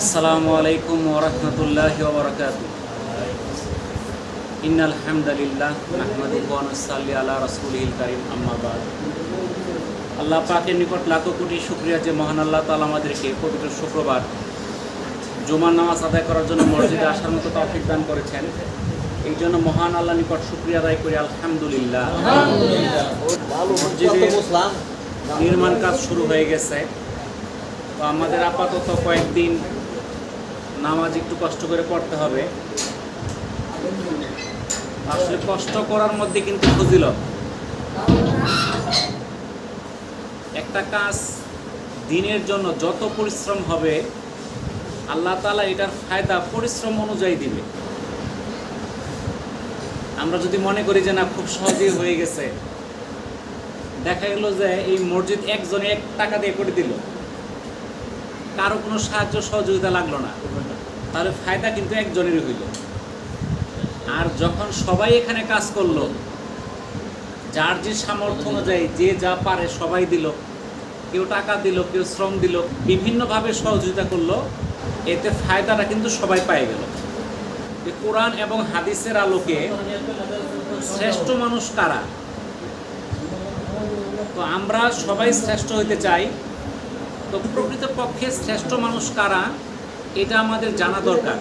আসসালামু আলাইকুম ওরহমতুল্লাহ ওবরাকাত ইন্নাল হামদালিল্লাহ নাহমাদুহু ওয়া নুসাল্লি আলা রাসূলিল কারীম আম্মা বাদ। আল্লাহ পাকের নিকট লাখো কোটি শুকরিয়া যে মহান আল্লাহ তাআলা আমাদেরকে পবিত্র শুক্রবার জুমার নামাজ আদায় করার জন্য মসজিদে আসার মতো তৌফিক দান করেছেন। এই জন্য মহান আল্লাহ নিকট শুকরিয়া আদায় করি আলহামদুলিল্লাহ। মসজিদে নির্মাণ কাজ শুরু হয়ে গেছে। তো আমাদের আপাতত কয়েকদিন নামাজ একটু কষ্ট করে পড়তে হবে। আসলে কষ্ট করার মধ্যে কিন্তু ফজিলত। একটা কাজ দিনের জন্য যত পরিশ্রম হবে, আল্লাহ তালা এটার ফায়দা পরিশ্রম অনুযায়ী দিবে। আমরা যদি মনে করি যে না, খুব সহজেই হয়ে গেছে, দেখা গেল যে এই মসজিদ একজনে এক টাকা দিয়ে করে দিল। কারও কোনো সাহায্য সহযোগিতা লাগল না। তাহলে ফায়দা কিন্তু একজনেরই হইল। আর যখন সবাই এখানে কাজ করল, যার যে সামর্থ্য অনুযায়ী যে যা পারে সবাই দিল, কেউ টাকা দিল, কেউ শ্রম দিল, বিভিন্নভাবে সহযোগিতা করল, এতে ফায়দাটা কিন্তু সবাই পাই গেল। এই কোরআন এবং হাদিসের আলোকে শ্রেষ্ঠ মানুষ কারা? তো আমরা সবাই শ্রেষ্ঠ হইতে চাই। তো প্রকৃতপক্ষে শ্রেষ্ঠ মানুষ কারা? এটা আমাদের জানা দরকার।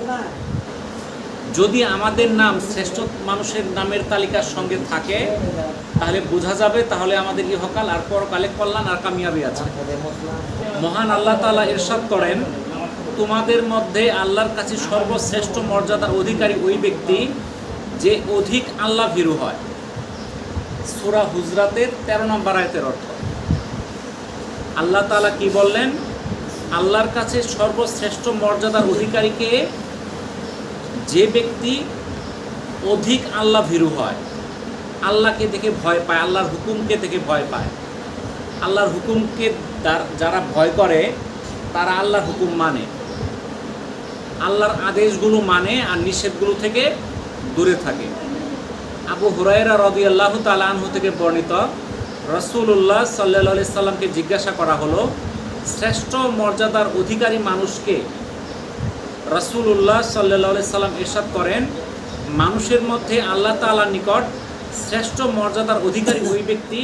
যদি আমাদের নাম শ্রেষ্ঠ মানুষের নামের তালিকার সঙ্গে থাকে, তাহলে বোঝা যাবে তাহলে আমাদের ইহকাল আর পরকালে কল্যাণ আর কামিয়াবি আছে। মহান আল্লাহ তাআলা এরশাদ করেন, তোমাদের মধ্যে আল্লাহর কাছে সর্বশ্রেষ্ঠ মর্যাদার অধিকারী ওই ব্যক্তি যে অধিক আল্লাহ ভীরু হয়। সূরা হুজরাতের তেরো নম্বর আয়তের অর্থ। আল্লাহ তাআলা কি বললেন? আল্লাহর কাছে সর্বশ্রেষ্ঠ মর্যাদার অধিকারীকে যে ব্যক্তি অধিক আল্লাহ ভীরু হয়, আল্লাহকে দেখে ভয় পায়, আল্লাহর হুকুমকে দেখে ভয় পায়। আল্লাহর হুকুমকে যার- ভয় করে, তারা আল্লাহর হুকুম মানে। আল্লাহর আদেশগুলো মানে আর নিষেধগুলো থেকে দূরে থাকে। আবু হুরায়রা রদি আল্লাহ তালাহু থেকে বর্ণিত রসুল্লাহ সাল্লাহ সাল্লামকে জিজ্ঞাসা করা হলো শ্রেষ্ঠ মর্যাদার অধিকারী মানুষকে রসুল্লাহ সাল্লাহ সাল্লাম ইরশাদ করেন, মানুষের মধ্যে আল্লাহ তাআলার নিকট শ্রেষ্ঠ মর্যাদার অধিকারী ওই ব্যক্তি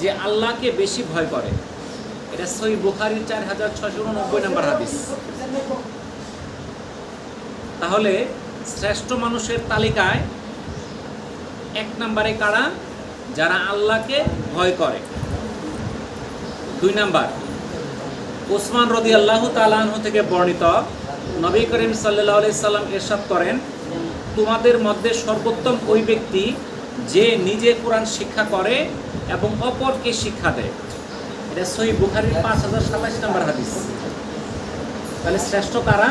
যে আল্লাহকে বেশি ভয় করে। এটা সই বুখারির চার হাজার ছশো উননব্বই নম্বর হাদিস। তাহলে শ্রেষ্ঠ মানুষের তালিকায় এক নম্বরে কারা? যারা আল্লাহকে ভয় করে। দুই নাম্বার ওসমান রদি আল্লাহ তালাহ থেকে বর্ণিত নবী করিম সাল্লাহ সাল্লাম এরশাদ করেন, তোমাদের মধ্যে সর্বোত্তম ওই ব্যক্তি যে নিজে কোরআন শিক্ষা করে এবং অপরকে শিক্ষা দেয়। এটা সই বুখারির পাঁচ হাজার সাতাশ নম্বর হাদিস। তাহলে শ্রেষ্ঠ কারা?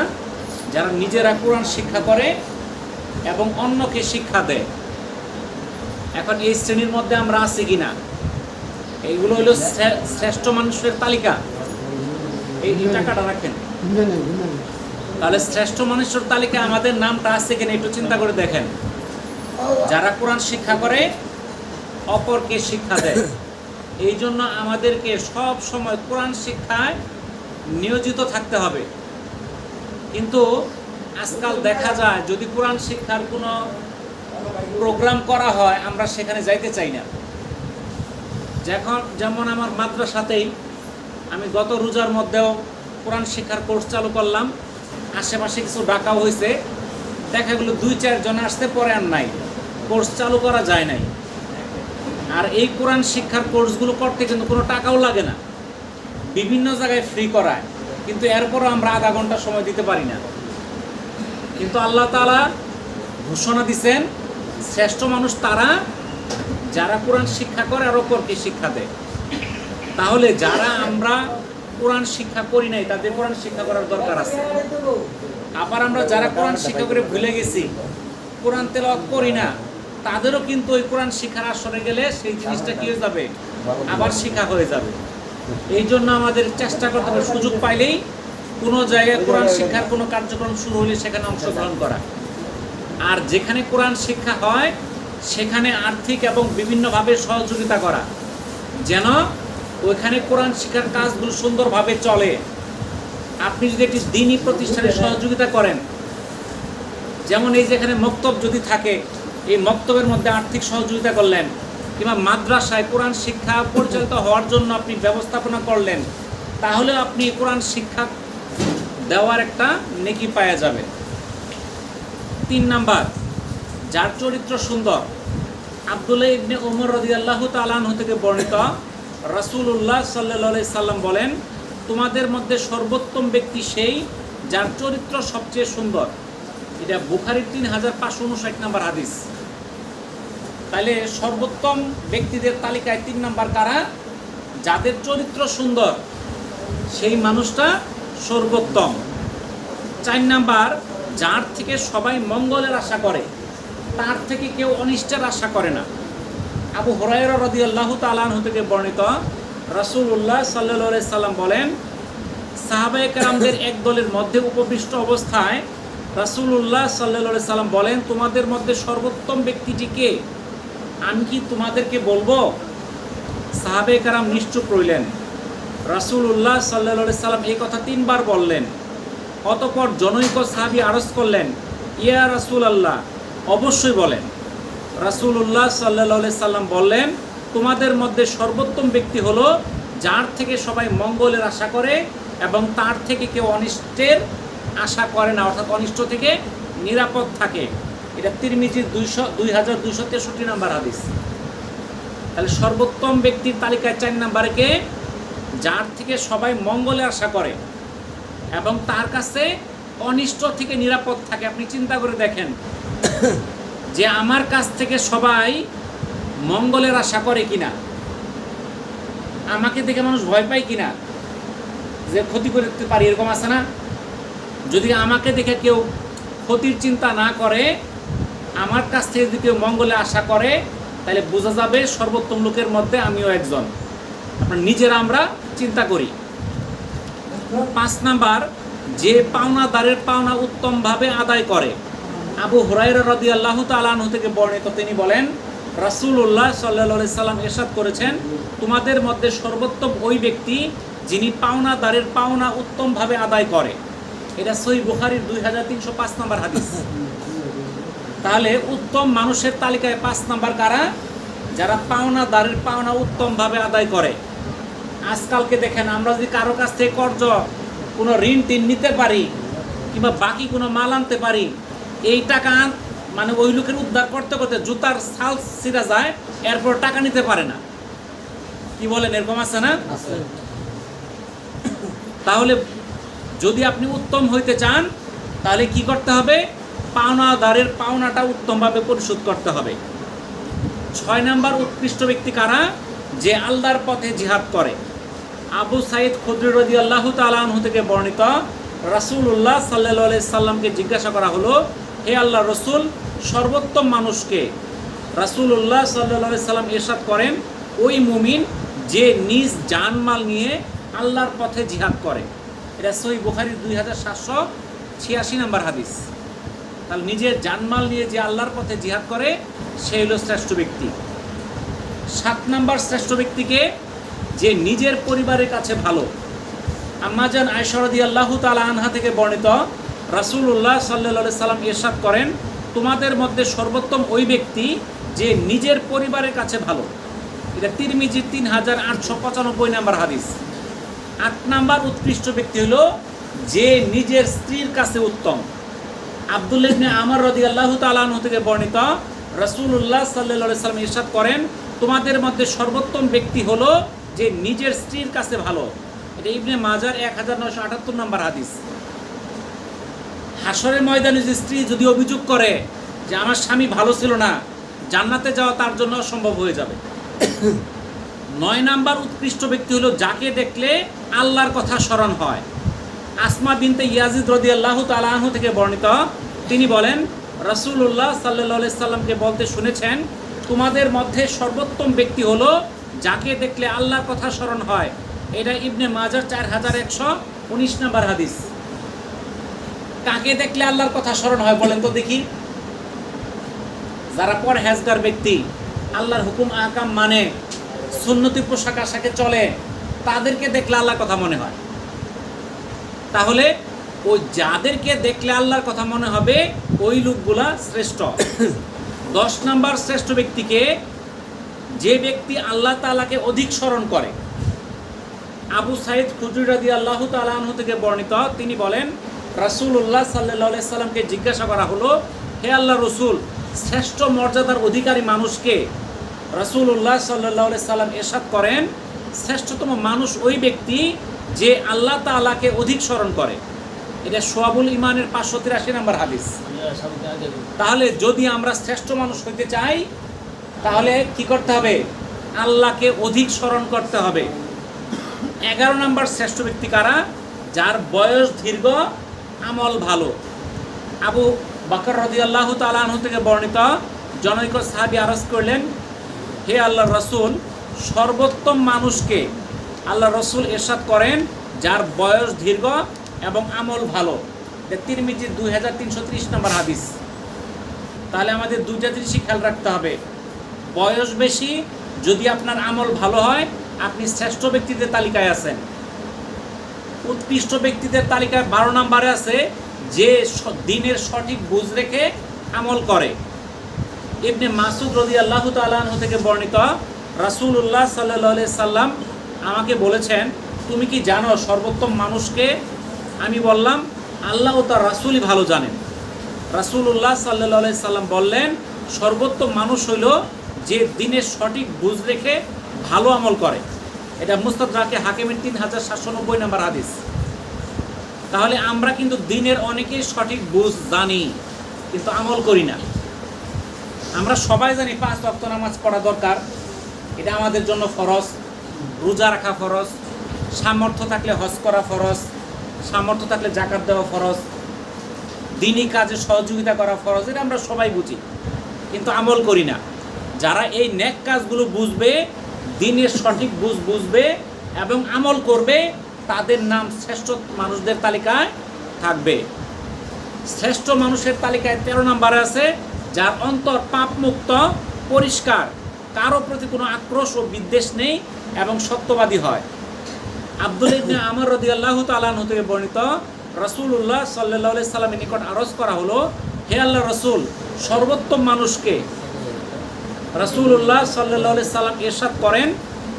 যারা নিজেরা কোরআন শিক্ষা করে এবং অন্যকে শিক্ষা দেয়। এখন এই শ্রেণির মধ্যে আমরা আছি কিনা? এইগুলো হলো শ্রেষ্ঠ মানুষের তালিকা। এই টাকাটা রাখেন। তাহলে শ্রেষ্ঠ মানুষের তালিকায় আমাদের নামটা আছে কিনা একটু চিন্তা করে দেখেন। যারা কোরআন শিক্ষা করে, অপরকে শিক্ষা দেয়। এই জন্য আমাদেরকে সব সময় কোরআন শিক্ষায় নিয়োজিত থাকতে হবে। কিন্তু আজকাল দেখা যায়, যদি কোরআন শিক্ষার কোনো প্রোগ্রাম করা হয়, আমরা সেখানে যাইতে চাই না। যখন যেমন আমার মাদ্রাসাতেই আমি গত রোজার মধ্যেও কোরআন শিক্ষার কোর্স চালু করলাম। আশেপাশে কিছু ডাকাও হয়েছে। দেখা গেলো দুই চারজন আসতে পরে আর নাই। কোর্স চালু করা যায় নাই। আর এই কোরআন শিক্ষার কোর্সগুলো করতে কিন্তু কোনো টাকাও লাগে না। বিভিন্ন জায়গায় ফ্রি করায়। কিন্তু এরপরও আমরা আধা ঘণ্টা সময় দিতে পারি না। কিন্তু আল্লাহ তাআলা ঘোষণা দিছেন, শ্রেষ্ঠ মানুষ তারা যারা কোরআন শিক্ষা করে আর অপরকে শিক্ষা দেয়। তাহলে যারা আমরা কোরআন শিক্ষা করি নাই, তাদের কোরআন শিক্ষা করার দরকার আছে। আবার আমরা যারা কোরআন শিক্ষা করে ভুলে গেছি, কোরআন তেলাওয়াত করি না, তাদেরও কিন্তু ওই কোরআন শিক্ষার আসরে গেলে সেই জিনিসটা কি হয়ে যাবে? আবার শিক্ষা হয়ে যাবে। এই জন্য আমাদের চেষ্টা করতে হবে, সুযোগ পাইলেই কোনো জায়গায় কোরআন শিক্ষার কোনো কার্যক্রম শুরু হলে সেখানে অংশগ্রহণ করা। আর যেখানে কোরআন শিক্ষা হয়, সেখানে আর্থিক এবং বিভিন্নভাবে সহযোগিতা করা। যেন ওইখানে কোরআন শিক্ষার কাজগুলো সুন্দরভাবে চলে। আপনি যদি একটি দিনই প্রতিষ্ঠানে সহযোগিতা করেন, যেমন এই যেখানে মক্তব যদি থাকে, এই মক্তবের মধ্যে আর্থিক সহযোগিতা করলেন, কিংবা মাদ্রাসায় কোরআন শিক্ষা পরিচালিত হওয়ার জন্য আপনি ব্যবস্থাপনা করলেন, তাহলে আপনি কোরআন শিক্ষা দেওয়ার একটা নেকি পাওয়া যাবে। তিন নাম্বার, যার চরিত্র সুন্দর, আবদুল্লাহ ইবনে ওমর রদিয়াল্লাহু তালাহ থেকে বর্ণিত রাসূলুল্লাহ সাল্লাহ সাল্লাম বলেন, তোমাদের মধ্যে সর্বোত্তম ব্যক্তি সেই যার চরিত্র সবচেয়ে সুন্দর। এটা বুখারির তিন হাজার পাঁচশো উনষাট নাম্বার হাদিস। তাহলে সর্বোত্তম ব্যক্তিদের তালিকায় তিন নাম্বার কারা? যাদের চরিত্র সুন্দর, সেই মানুষটা সর্বোত্তম। চার নাম্বার, যার থেকে সবাই মঙ্গলের আশা করে, তার থেকে কেউ অনিষ্টের আশা করে না। আবু হরাইরা রদি আল্লাহ তালাহ থেকে বর্ণিত রাসূলুল্লাহ সাল্লাহ সাল্লাম বলেন, সাহাবায়ে কেরামদের এক দলের মধ্যে উপবিষ্ট অবস্থায় রাসূলুল্লাহ সাল্লাহ সাল্লাম বলেন, তোমাদের মধ্যে সর্বোত্তম ব্যক্তিটি কে? আমি কি তোমাদেরকে বলব? সাহাবে কারাম নিশ্চুপ রইলেন। রাসূলুল্লাহ সাল্লাহ সাল্লাম এই কথা তিনবার বললেন। অতপর জনৈক সাহাবি আরজ করলেন, ইয়া রাসূল আল্লাহ অবশ্যই বলেন। রাসূলুল্লাহ সাল্লাহ সাল্লাম বললেন, তোমাদের মধ্যে সর্বোত্তম ব্যক্তি হলো যার থেকে সবাই মঙ্গলের আশা করে এবং তার থেকে কেউ অনিষ্টের আশা করে না, অর্থাৎ অনিষ্ট থেকে নিরাপদ থাকে। এটা তিরমিজির দুইশো দুই হাজার দুইশো তেষট্টি নাম্বার হাদিস। তাহলে সর্বোত্তম ব্যক্তির তালিকায় চার নাম্বারে কে? যার থেকে সবাই মঙ্গলে আশা করে এবং তার কাছে অনিষ্ট থেকে নিরাপদ থাকে। আপনি চিন্তা করে দেখেন। যে আমার কাছ থেকে সবাই মঙ্গলের আশা করে কিনা, আমাকে দেখে মানুষ ভয় পায় কিনা, যে ক্ষতি করতে পারি এরকম আছে না? যদি আমাকে দেখে কেউ ক্ষতির চিন্তা না করে, আমার কাছ থেকে যদি কেউ মঙ্গলে আশা করে, তাহলে বোঝা যাবে সর্বোত্তম লোকের মধ্যে আমিও একজন। আপনার নিজেরা আমরা চিন্তা করি। পাঁচ নাম্বার, যে পাওনাদারের পাওনা উত্তমভাবে আদায় করে। আবু হুরাইরা রদি আল্লাহ তালাহ থেকে বর্ণিত, তিনি বলেন, রাসূলুল্লাহ সাল্লাহ সাল্লাম এরশাদ করেছেন, তোমাদের মধ্যে সর্বোত্তম ওই ব্যক্তি যিনি পাওনাদারের পাওনা উত্তমভাবে আদায় করে। এটা সই বুখারির দুই হাজার তিনশো পাঁচ নম্বর হাদিস। তাহলে উত্তম মানুষের তালিকায় পাঁচ নাম্বার কারা? যারা পাওনাদারের পাওনা উত্তমভাবে আদায় করে। আজকালকে দেখেন, আমরা যদি কারও কাছ থেকে কর্জ কোনো ঋণ টিন নিতে পারি, কিংবা বাকি কোনো মাল আনতে পারি এই টাকা মানে ওই লোকের উদ্ধার করতে করতে জুতার সাল ছিঁড়া যায় এরপর টাকা নিতে পারে না। কি বলেন এরকম আছে না? তাহলে যদি আপনি উত্তম হইতে চান তাহলে কি করতে হবে? পাওনাদারের পাওনাটা উত্তমভাবে পরিশোধ করতে হবে। ছয় নাম্বার উৎকৃষ্ট ব্যক্তি কারা? যে আল্লাহর পথে জিহাদ করে। আবু সাইদ খুদ্রি রদি আল্লাহ তালাহ থেকে বর্ণিত রাসূলুল্লাহ সাল্লাহ সাল্লামকে জিজ্ঞাসা করা হলো, হে আল্লাহ রসুল, সর্বোত্তম মানুষকে রাসূলুল্লাহ সাল্লাহ সাল্লাম এরশাদ করেন, ওই মুমিন যে নিজ জানমাল নিয়ে আল্লাহর পথে জিহাদ করে। এটা সই বুখারির দুই হাজার সাতশো ছিয়াশি নাম্বার হাদিস। তাহলে নিজের জানমাল নিয়ে যে আল্লাহর পথে জিহাদ করে, সে হলো শ্রেষ্ঠ ব্যক্তি। সাত নাম্বার শ্রেষ্ঠ ব্যক্তিকে যে নিজের পরিবারের কাছে ভালো আম্মাজান আয়সরদি আল্লাহ তালা আনহা থেকে বর্ণিত, রাসূলুল্লাহ সাল্লাহ সাল্লাম এরশাদ করেন, তোমাদের মধ্যে সর্বোত্তম ওই ব্যক্তি যে নিজের পরিবারের কাছে ভালো। এটা তিরমিজির তিন হাজার আটশো পঁচানব্বই নাম্বার হাদিস। আট নাম্বার উৎকৃষ্ট ব্যক্তি হলো যে নিজের স্ত্রীর কাছে উত্তম। আব্দুল ইবনে আমার রদি আল্লাহ তালাহ থেকে বর্ণিত, রাসূলুল্লাহ সাল্লাহ সাল্লাম ইরশাদ করেন, তোমাদের মধ্যে সর্বোত্তম ব্যক্তি হলো যে নিজের স্ত্রীর কাছে ভালো। এটা ইবনে মাজার এক হাজার নশো আটাত্তর নম্বর হাদিস। হাসরের ময়দানে যে স্ত্রী যদি অভিযোগ করে যে আমার স্বামী ভালো ছিল না, জান্নাতে যাওয়া তার জন্য অসম্ভব হয়ে যাবে। নয় নাম্বার উৎকৃষ্ট ব্যক্তি হলো যাকে দেখলে আল্লাহর কথা স্মরণ হয়। আসমা বিনতে ইয়াজিদ রদি আল্লাহ তালাহ থেকে বর্ণিত, তিনি বলেন, রাসূলুল্লাহ সাল্লাহ সাল্লামকে বলতে শুনেছেন, তোমাদের মধ্যে সর্বোত্তম ব্যক্তি হলো যাকে দেখলে আল্লাহর কথা স্মরণ হয়। এটা ইবনে মাজার চার হাজার একশো উনিশ নাম্বার হাদিস। কাকে দেখলে আল্লাহর কথা স্মরণ হয় বলেন তো দেখি। যারা পর পরহেজগার ব্যক্তি, আল্লাহর হুকুম আকাম মানে সুন্নতি পোশাক আশাকে চলে, তাদেরকে দেখলে আল্লাহর কথা মনে হয়। তাহলে ওই যাদেরকে দেখলে আল্লাহর কথা মনে হবে, ওই লোকগুলা শ্রেষ্ঠ। দশ নাম্বার শ্রেষ্ঠ ব্যক্তিকে যে ব্যক্তি আল্লাহ তাআলাকে অধিক স্মরণ করে আবু সাইদ খুজুর রাদি আল্লাহ তালাহ থেকে বর্ণিত। তিনি বলেন, রাসূলুল্লাহ সাল্লাহ সাল্লামকে জিজ্ঞাসা করা হলো, হে আল্লাহ রসুল, শ্রেষ্ঠ মর্যাদার অধিকারী মানুষকে রাসূলুল্লাহ সাল্লাহ সাল্লাম এরশাদ করেন? শ্রেষ্ঠতম মানুষ ওই ব্যক্তি যে আল্লাহ তাআলাকে অধিক স্মরণ করে। এটা সোয়াবুল ইমানের পাঁচশো তিরাশি নম্বর হাদিস। তাহলে যদি আমরা শ্রেষ্ঠ মানুষ হইতে চাই, তাহলে কি করতে হবে? আল্লাহকে অধিক স্মরণ করতে হবে। এগারো নম্বর শ্রেষ্ঠ ব্যক্তি কারা? যার বয়স দীর্ঘ, আমল ভালো। আবু বাকর রদি আল্লাহ তালাহ থেকে বর্ণিত জনৈক সাহাবি আরজ করলেন, হে আল্লাহ রসুল, সর্বোত্তম মানুষকে আল্লাহ রসুল এরশাদ করেন যার বয়স দীর্ঘ এবং আমল ভালো। তিন তিরমিজি দুই হাজার তিনশো ত্রিশ নম্বর হাদিস। তাহলে আমাদের দুইটা জিনিসই খেয়াল রাখতে হবে। বয়স বেশি, যদি আপনার আমল ভালো হয় আপনি শ্রেষ্ঠ ব্যক্তিদের তালিকায় আছেন। উৎকৃষ্ট ব্যক্তিদের তালিকায় বারো নম্বরে আছে, যে দিনের সঠিক বুঝ রেখে আমল করে। ইবনে মাসুদ রদি আল্লাহ তালাহ থেকে বর্ণিত, রাসূলুল্লাহ সাল্লাহ সাল্লাম আমাকে বলেছেন, তুমি কি জানো সর্বোত্তম মানুষকে? আমি বললাম, আল্লাহ ও তার রাসূলই ভালো জানেন। রাসূলুল্লাহ সাল্লাহ সাল্লাম বললেন, সর্বোত্তম মানুষ হইল যে দিনের সঠিক বুঝ রেখে ভালো আমল করে। এটা মুস্তাদ মুস্তাদাকে হাকিমের তিন হাজার সাতশো নব্বই নম্বর হাদিস। তাহলে আমরা কিন্তু দিনের অনেকেই সঠিক বুঝ জানি, কিন্তু আমল করি না। আমরা সবাই জানি পাঁচ ওয়াক্ত নামাজ পড়া দরকার। এটা আমাদের জন্য ফরজ। রোজা রাখা ফরজ। সামর্থ্য থাকলে হজ করা ফরজ। সামর্থ্য থাকলে জাকাত দেওয়া ফরজ। দিনই কাজে সহযোগিতা করা ফরজ, এটা আমরা সবাই বুঝি। কিন্তু আমল করি না। যারা এই নেক কাজগুলো বুঝবে দিনের সঠিক বুঝ বুঝবে এবং আমল করবে, তাদের নাম শ্রেষ্ঠ মানুষদের তালিকায় থাকবে। শ্রেষ্ঠ মানুষের তালিকায় তেরো নম্বরে আছে, যার অন্তর পাপ মুক্ত পরিষ্কার, কারও প্রতি কোনো আক্রোশ ও বিদ্বেষ নেই এবং সত্যবাদী হয়। আব্দুল ইবনে আমর রাদিয়াল্লাহু তাআলা আনহু থেকে বর্ণিত রাসূলুল্লাহ সাল্লাল্লাহু আলাইহি সাল্লামের নিকট আরজ করা হলো, হে আল্লাহ রাসূল, সর্বোত্তম মানুষকে রাসূলুল্লাহ সাল্লাল্লাহু আলাইহি সাল্লাম এরশাদ করেন,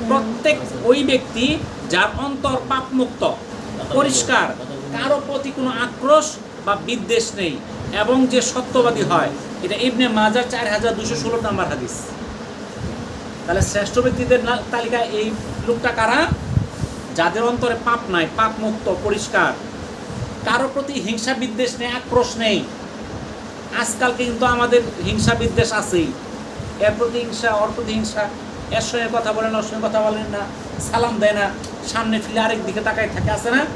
প্রত্যেক ওই ব্যক্তি যার অন্তর পাপমুক্ত, পরিষ্কার, কারও প্রতি কোনো আক্রোশ বা বিদ্বেষ নেই এবং যে সত্যবাদী হয়, এটা ইবনে মাজার চার হাজার দুশো ষোলো নম্বর হাদিস। তাহলে শ্রেষ্ঠ ব্যক্তিদের তালিকায় এই লোকটা কারা? যাদের অন্তরে পাপ নাই পাপ মুক্ত পরিষ্কার, কারও প্রতি হিংসা বিদ্বেষ নেই, আক্রোশ নেই। আজকাল কিন্তু আমাদের হিংসা বিদ্বেষ আছেই। এর প্রতি হিংসা ওর প্রতি হিংসা, এর সঙ্গে কথা বলেন, ওর সঙ্গে কথা বলেন না, সালাম দেয় না, সামনে ফিরে আরেক দিকে তাকায় থাকে, আছে না?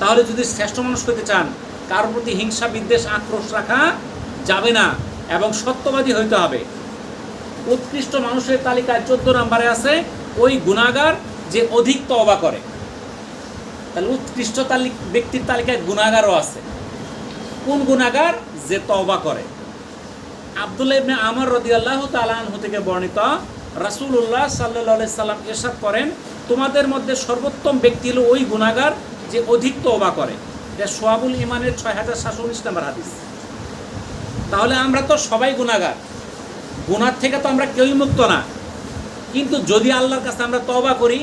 তাহলে যদি শ্রেষ্ঠ মানুষ হতে চান কারোর প্রতি হিংসা, বিদ্বেষ, আক্রোশ রাখা যাবে না, এবং সত্যবাদী হইতে হবে। উৎকৃষ্ট মানুষের তালিকায় চোদ্দ নম্বরে আছে, ওই গুণাগার যে অধিক তওবা করে। তাহলে উৎকৃষ্ট তালিক ব্যক্তির তালিকায় গুণাগারও আছে। কোন গুণাগার? যে তওবা করে। আব্দুল্লাহ ইবনে আমর রাদিয়াল্লাহু তাআলা আনহু থেকে বর্ণিত রাসূলুল্লাহ সাল্লাল্লাহু আলাইহি সাল্লাম ইরশাদ করেন, তোমাদের মধ্যে সর্বোত্তম ব্যক্তি হলো ওই গুণাগার যে অধিক তওবা করে। এটা সোয়াবুল ইমানের ছয় হাজার সাতশো উনিশ নম্বর হাদিস। তাহলে আমরা তো সবাই গুণাগার গুণার থেকে তো আমরা কেউই মুক্ত না। কিন্তু যদি আল্লাহর কাছে আমরা তওবা করি,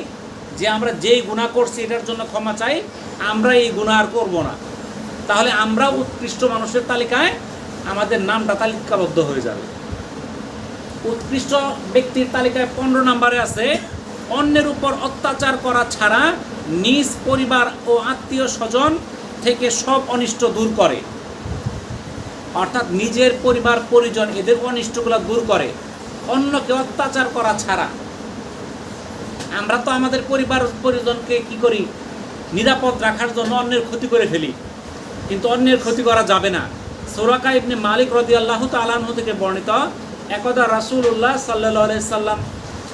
যে আমরা যেই গুনাহ করছি এটার জন্য ক্ষমা চাই, আমরা এই গুনাহ আর করব না। তাহলে আমরা উৎকৃষ্ট মানুষের তালিকায় আমাদের নামটা তালিকাবদ্ধ হয়ে যাবে। উৎকৃষ্ট ব্যক্তির তালিকায় পনেরো নম্বরে আছে, অন্যের উপর অত্যাচার করা ছাড়া নিজ পরিবার ও আত্মীয় স্বজন থেকে সব অনিষ্ট দূর করে। অর্থাৎ নিজের পরিবার, পরিজন এদের অনিষ্টগুলো দূর করে, অন্যকে অত্যাচার করা ছাড়া। আমরা তো আমাদের পরিবার, পরিজনকে কি করি? নিরাপদ রাখার জন্য অন্যের ক্ষতি করে ফেলি। কিন্তু অন্যের ক্ষতি করা যাবে না। সোরাকা ইবনে মালিক রদি আল্লাহ তালাহ থেকে বর্ণিত, একদা রাসূলুল্লাহ সাল্লাহ আলাই সাল্লাম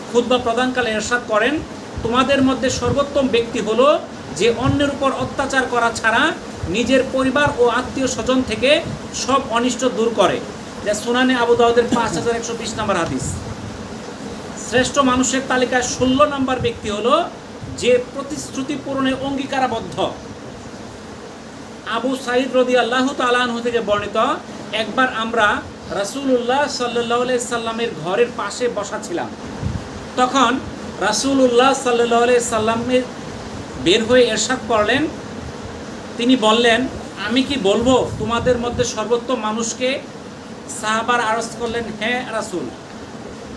খুদ্া প্রদানকালে এরশাদ করেন, তোমাদের মধ্যে সর্বোত্তম ব্যক্তি হলো যে অন্যের উপর অত্যাচার করা ছাড়া নিজের পরিবার ও আত্মীয় স্বজন থেকে সব অনিষ্ট দূর করে। যা সুনানে আবু দাউদের পাঁচ হাজার একশো বিশ নম্বর হাদিস। শ্রেষ্ঠ মানুষের তালিকায় ষোলো নম্বর ব্যক্তি হলো যে প্রতিশ্রুতি পূরণে অঙ্গীকারাবদ্ধ। আবু সাইদ রদি আল্লাহ তালাহ থেকে বর্ণিত, একবার আমরা রাসূলুল্লাহ সাল্লাহ সাল্লামের ঘরের পাশে বসা ছিলাম। তখন রাসূলুল্লাহ সাল্লাহ সাল্লামের বের হয়ে এরশাদ করলেন। তিনি বললেন, আমি কি বলব, তোমাদের মধ্যে সর্বোত্তম মানুষকে সাহাবার আরজ করলেন? হ্যাঁ রাসূল,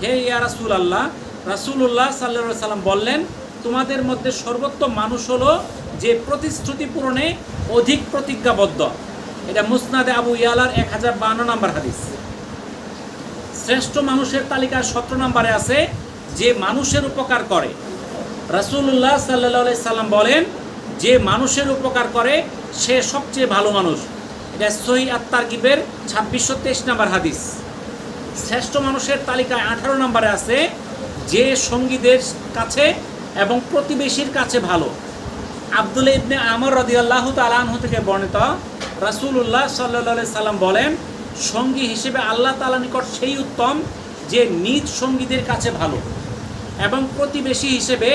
হে ইয়া রাসূল আল্লাহ রাসূলুল্লাহ সাল্লাহ সাল্লাম বললেন, তোমাদের মধ্যে সর্বোত্তম মানুষ হলো যে প্রতিশ্রুতি পূরণে অধিক প্রতিজ্ঞাবদ্ধ। এটা মুসনাদে আবু ইয়ালার এক হাজার বান্ন নম্বর হাদিস। শ্রেষ্ঠ মানুষের তালিকায় সতেরো নম্বরে আছে, যে মানুষের উপকার করে। রাসূলুল্লাহ সাল্লাহ সাল্লাম বলেন, যে মানুষের উপকার করে, সে সবচেয়ে ভালো মানুষ। এটা সহি আত্মার গিবের ছাব্বিশশো তেইশ নম্বর হাদিস। শ্রেষ্ঠ মানুষের তালিকায় আঠারো নম্বরে আছে, যে সঙ্গীদের কাছে এবং প্রতিবেশীর কাছে ভালো। আব্দুল ইবনে আমর রদিয়াল্লাহ তালাহ থেকে বর্ণিত রাসূলুল্লাহ সাল্লাহ সাল্লাম বলেন, সঙ্গী হিসেবে আল্লাহ তালা নিকট সেই উত্তম যে নিজ সঙ্গীদের কাছে ভালো। এবং প্রতিবেশী হিসেবে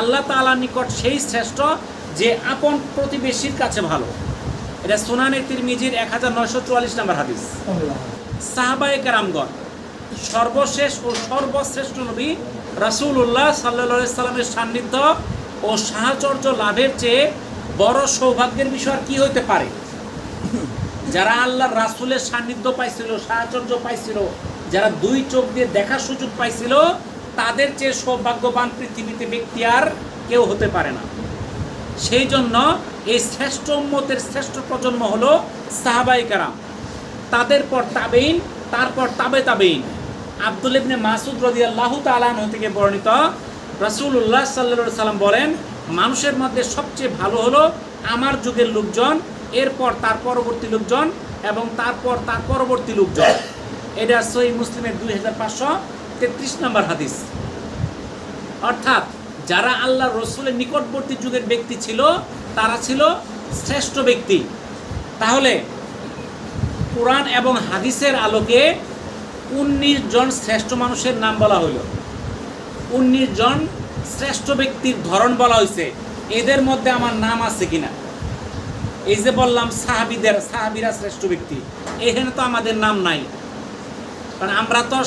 আল্লাহ তালার নিকট সেই শ্রেষ্ঠ যে আপন প্রতিবেশীর কাছে ভালো। এটা সুনানে তিরমিজির এক হাজার নয়শো চুয়াল্লিশ নম্বর হাদিস। সাহাবায়ে কেরামগণ, সর্বশেষ ও সর্বশ্রেষ্ঠ নবী রাসূলুল্লাহ সাল্লাহ সাল্লামের সান্নিধ্য ও সাহচর্য লাভের চেয়ে বড় সৌভাগ্যের বিষয় আর কি হইতে পারে? যারা আল্লাহর রাসুলের সান্নিধ্য পাইছিল সাহচর্য পাইছিল, যারা দুই চোখ দিয়ে দেখার সুযোগ পাইছিল, তাদের চেয়ে সৌভাগ্যবান পৃথিবীতে ব্যক্তি আর কেউ হতে পারে না। সেই জন্য এই শ্রেষ্ঠ উম্মতের শ্রেষ্ঠ প্রজন্ম হলো সাহাবাই কারাম। তাদের পর তাবেইন তারপর তাবে তাবেইন আব্দুল ইবনে মাসুদ রদি আল্লাহ তালাহ থেকে বর্ণিত রাসূলুল্লাহ সাল্লা সাল্লাম বলেন, মানুষের মধ্যে সবচেয়ে ভালো হলো আমার যুগের লোকজন, এরপর তার পরবর্তী লোকজন এবং তারপর তার পরবর্তী লোকজন। এটা সই মুসলিমের দুই হাজার পাঁচশো তেত্রিশ নম্বর হাদিস। অর্থাৎ যারা আল্লাহ রসুলের নিকটবর্তী যুগের ব্যক্তি ছিল, তারা ছিল শ্রেষ্ঠ ব্যক্তি। তাহলে কোরআন এবং হাদিসের আলোকে উনিশ জন শ্রেষ্ঠ মানুষের নাম বলা হলো উনিশ জন শ্রেষ্ঠ ব্যক্তির ধরন বলা হয়েছে এদের মধ্যে আমার নাম আছে কিনা? এই যে বললাম, সাহাবিদের, সাহাবিরা শ্রেষ্ঠ ব্যক্তি। এখানে তো আমাদের নাম নাই। কারণ আমরা তো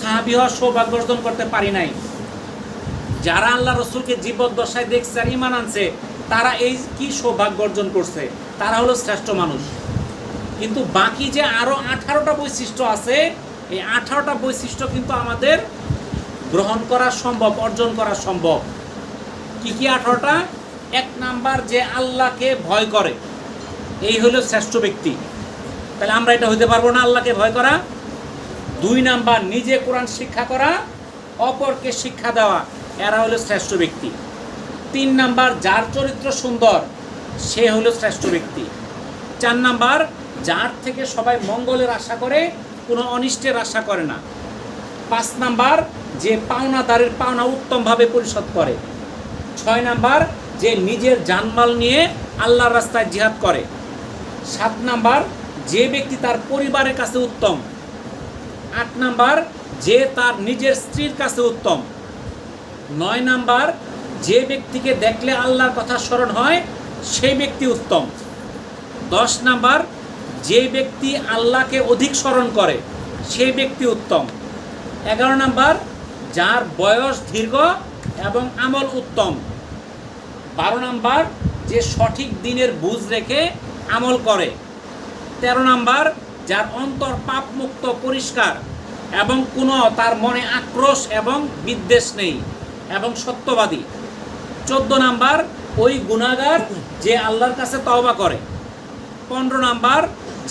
সাহাবি হওয়ার সৌভাগ্য অর্জন করতে পারি নাই। যারা আল্লাহ রসুলকে জীবদ্দশায় দেখছে আর ইমান আনছে, তারা এই কি সৌভাগ্য অর্জন করছে? তারা হলো শ্রেষ্ঠ মানুষ। কিন্তু বাকি যে আরও আঠারোটা বৈশিষ্ট্য আছে, এই আঠারোটা বৈশিষ্ট্য কিন্তু আমাদের গ্রহণ করা সম্ভব, অর্জন করা সম্ভব। কি কি আঠারোটা? এক নাম্বার যে আল্লাহকে ভয় করে। এই হলো শ্রেষ্ঠ ব্যক্তি। তাহলে আমরা এটা হইতে পারব না আল্লাহকে ভয় করা। দুই নাম্বার, নিজে কোরআন শিক্ষা করা, অপরকে শিক্ষা দেওয়া। এরা হলো শ্রেষ্ঠ ব্যক্তি। তিন নাম্বার, যার চরিত্র সুন্দর, সে হলো শ্রেষ্ঠ ব্যক্তি। চার নাম্বার, যার থেকে সবাই মঙ্গলের আশা করে, কোনো অনিষ্টের আশা করে না। পাঁচ নাম্বার যে পাওনাদারের পাওনা উত্তমভাবে পরিশোধ করে। ছয় নাম্বার যে নিজের জানমাল নিয়ে আল্লাহর রাস্তায় জিহাদ করে। সাত নাম্বার যে ব্যক্তি তার পরিবারের কাছে উত্তম। আট নাম্বার যে তার নিজের স্ত্রীর কাছে উত্তম। নয় নাম্বার যে ব্যক্তিকে দেখলে আল্লাহর কথা স্মরণ হয়, সেই ব্যক্তি উত্তম। দশ নাম্বার যে ব্যক্তি আল্লাহকে অধিক স্মরণ করে, সেই ব্যক্তি উত্তম। এগারো নাম্বার, যার বয়স দীর্ঘ এবং আমল উত্তম। বারো নাম্বার, যে সঠিক দিনের বুঝ রেখে আমল করে। তেরো নাম্বার, যার অন্তর পাপমুক্ত পরিষ্কার এবং কোনো তার মনে আক্রোশ এবং বিদ্বেষ নেই এবং সত্যবাদী। চোদ্দ নাম্বার, ওই গুণাগার যে আল্লাহর কাছে তওবা করে। পনেরো নাম্বার,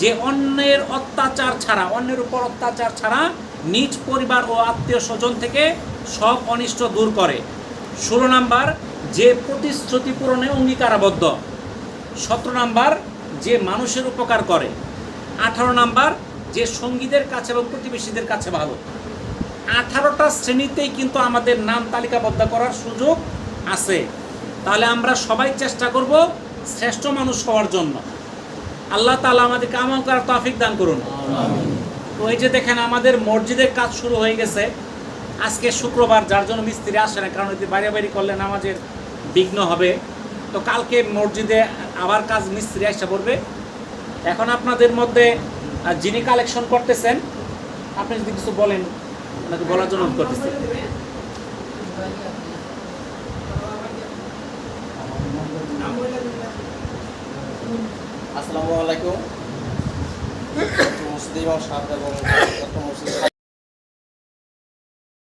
যে অন্যের অত্যাচার ছাড়া, অন্যের উপর অত্যাচার ছাড়া নিজ পরিবার ও আত্মীয় স্বজন থেকে সব অনিষ্ট দূর করে। ষোলো নাম্বার, যে প্রতিশ্রুতি পূরণে অঙ্গীকারাবদ্ধ। সতেরো নাম্বার, যে মানুষের উপকার করে। আঠারো নাম্বার, যে সঙ্গীদের কাছে এবং প্রতিবেশীদের কাছে ভালো। আঠারোটা শ্রেণীতেই কিন্তু আমাদের নাম তালিকাবদ্ধ করার সুযোগ আছে। তাহলে আমরা সবাই চেষ্টা করব শ্রেষ্ঠ মানুষ হওয়ার জন্য। আল্লাহ তালা আমাদেরকে আমল করার তৌফিক দান করুন। এই যে দেখেন, আমাদের মসজিদের কাজ শুরু হয়ে গেছে। আজকে শুক্রবার, যার জন্য মিস্ত্রি আসে না, কারণ বাইরে বাইরে করলে নামাজের বিঘ্ন হবে। তো কালকে মসজিদে আবার কাজ মিস্ত্রি আসা পড়বে। এখন আপনাদের মধ্যে যিনি কালেকশন করতেছেন, আপনি যদি কিছু বলেন আপনাকে বলার জন্য অনুরোধ করতেছি। আসসালামু আলাইকুম। মুসলিম এবং ডক্টর মুসলিম।